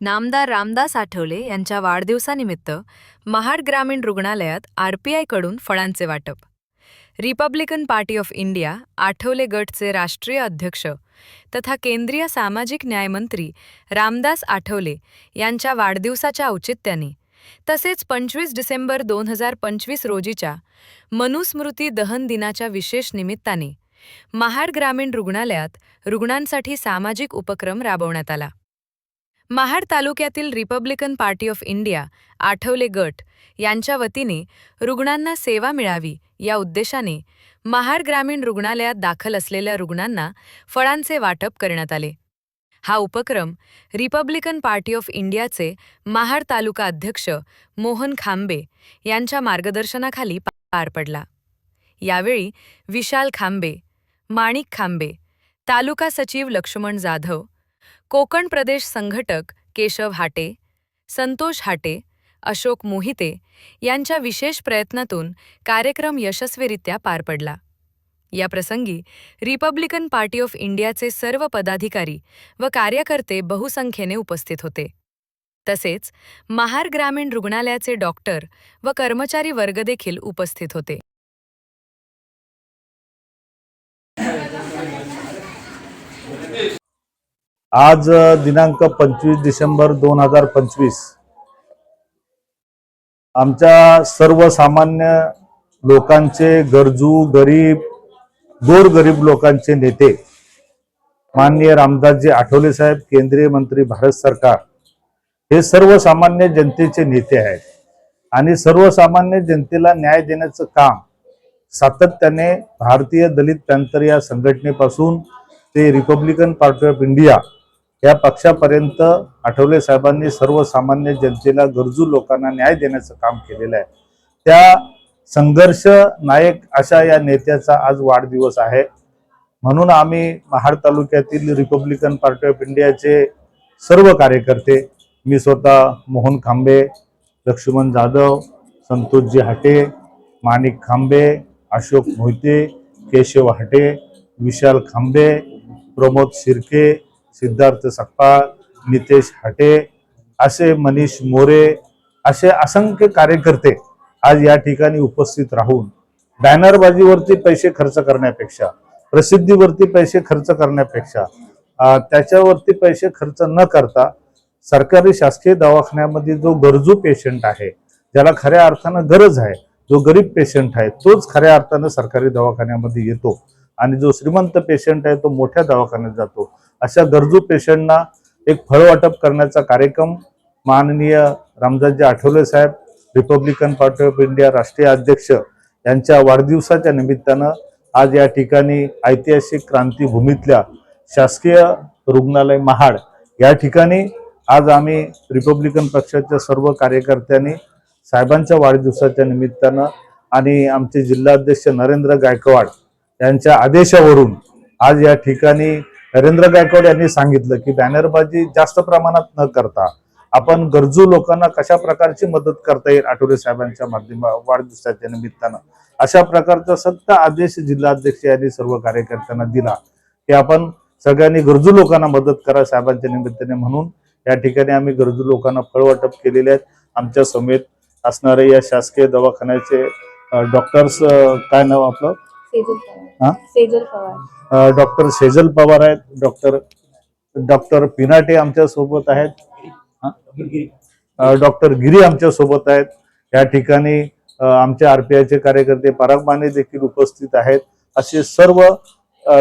नामदार रामदास आठवले यांच्या वाढदिवसानिमित्त महाड ग्रामीण रुग्णालयात आरपीआयकडून फळांचे वाटप. Republican party of India Athawale गटचे राष्ट्रीय अध्यक्ष तथा केंद्रीय सामाजिक न्यायमंत्री रामदास आठवले यांच्या वाढदिवसाच्या औचित्याने तसेच पंचवीस डिसेंबर दोन हजार पंचवीस रोजीच्या मनुस्मृती दहन दिनाच्या विशेष निमित्ताने महाड ग्रामीण रुग्णालयात रुग्णांसाठी सामाजिक उपक्रम राबवण्यात आला. महाड तालुक्यातील Republican party of India Athawale गट यांच्या वतीने रुग्णांना सेवा मिळावी या उद्देशाने महाड ग्रामीण रुग्णालयात दाखल असलेल्या रुग्णांना फळांचे वाटप करण्यात आले. हा उपक्रम रिपब्लिकन पार्टी ऑफ इंडियाचे महाड तालुका अध्यक्ष मोहन खांबे यांच्या मार्गदर्शनाखाली पार पडला. यावेळी विशाल खांबे माणिक खांबे तालुका सचिव लक्ष्मण जाधव कोकण प्रदेश संघटक केशव हाटे संतोष हाटे अशोक मोहिते यांच्या विशेष प्रयत्नातून कार्यक्रम यशस्वीरित्या पार पडला. या प्रसंगी रिपब्लिकन पार्टी ऑफ इंडियाचे सर्व पदाधिकारी व कार्यकर्ते बहुसंख्येने उपस्थित होते. तसेच महार ग्रामीण रुग्णालयाचे डॉक्टर व कर्मचारी वर्ग देखील उपस्थित होते. आज दिनांक पंचवीस डिसेंबर दोन हजार पंचवीस. आमच्या सर्वसामान्य लोकांचे गरजू गरीब गोरगरीब लोकांचे नेते माननीय रामदासजी आठवले साहेब केंद्रीय मंत्री भारत सरकार हे सर्वसामान्य जनतेचे नेते आहेत. आणि सर्वसामान्य जनतेला न्याय देण्याचं काम सातत्याने भारतीय दलित पॅन्थर या संघटनेपासून ते रिपब्लिकन पार्टी ऑफ इंडिया या पक्षापर्यंत आठवले साहेबांनी सर्वसामान्य जनतेला गरजू लोकांना न्याय देण्याचं काम केलेलं आहे. त्या संघर्ष नायक अशा या नेत्याचा आज वाढदिवस आहे. म्हणून आम्ही महाड तालुक्यातील रिपब्लिकन पार्टी ऑफ इंडियाचे सर्व कार्यकर्ते मी स्वतः मोहन खांबे लक्ष्मण जाधव संतोषजी हाटे माणिक खांबे अशोक मोहिते केशव हाटे विशाल खांबे प्रमोद शिर्के सिद्धार्थ सकपाळ नितेश हटे असे मनीष मोरे असे असंख्य कार्यकर्ते आज या ठिकाणी उपस्थित राहून बॅनरबाजीवरती पैसे खर्च करण्यापेक्षा प्रसिद्धीवरती पैसे खर्च करण्यापेक्षा त्याच्यावरती पैसे खर्च न करता सरकारी शासकीय दवाखान्यामध्ये जो गरजू पेशंट आहे ज्याला खऱ्या अर्थानं गरज आहे जो गरीब पेशंट आहे तोच खऱ्या अर्थानं सरकारी दवाखान्यामध्ये येतो. आणि जो श्रीमंत पेशंट आहे तो मोठ्या दवाखान्यात जातो. अशा गरजू पेशंटना एक फळ वाटप करण्याचा कार्यक्रम माननीय रामदासजी आठवले साहेब रिपब्लिकन पार्टी ऑफ इंडिया राष्ट्रीय अध्यक्ष यांच्या वाढदिवसाच्या निमित्तानं आज या ठिकाणी ऐतिहासिक क्रांतीभूमीतल्या शासकीय रुग्णालय महाड या ठिकाणी आज आम्ही रिपब्लिकन पक्षाच्या सर्व कार्यकर्त्यांनी साहेबांच्या वाढदिवसाच्या निमित्तानं आणि आमचे जिल्हाध्यक्ष नरेंद्र गायकवाड यांच्या आदेशावरून आज या ठिकाणी नरेंद्र गायकवाड यांनी सांगितलं की बॅनरबाजी जास्त प्रमाणात न करता आपण गरजू लोकांना कशा प्रकारची मदत करता येईल आठवले साहेबांच्या माध्यमा वाढदिवसाच्या निमित्तानं? अशा प्रकारचा सक्त आदेश जिल्हाध्यक्ष यांनी सर्व कार्यकर्त्यांना दिला की आपण सगळ्यांनी गरजू लोकांना मदत करा साहेबांच्या निमित्ताने म्हणून. या ठिकाणी आम्ही गरजू लोकांना फळ वाटप केलेले आहेत. आमच्या समेत असणारे या शासकीय दवाखान्याचे डॉक्टर्स काय नाव आपलं? हा? सेजल पवार. डॉक्टर सेजल पवार आहेत. डॉक्टर डॉक्टर पिनाटे आमच्यासोबत आहेत डॉक्टर गिरी आमच्यासोबत आहेत. या ठिकाणी अ, आमचे आरपीआयचे कार्यकर्ते पराग माने देखील उपस्थित आहेत. असे सर्व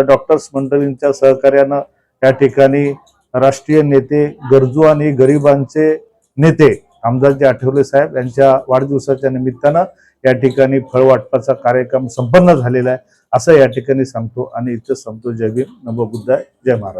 डॉक्टर्स मंडळींच्या सहकार्यानं या ठिकाणी राष्ट्रीय नेते गरजू आणि गरिबांचे नेते आमदारजी आठवले साहेब यांच्या वाढदिवसाच्या निमित्तानं या ठिकाणी फळ वाटपाचा कार्यक्रम संपन्न झालेला आहे. असं या ठिकाणी सांगतो आणि इथं संपतो. जय भीम. नमो बुद्धाय. जय महाराज.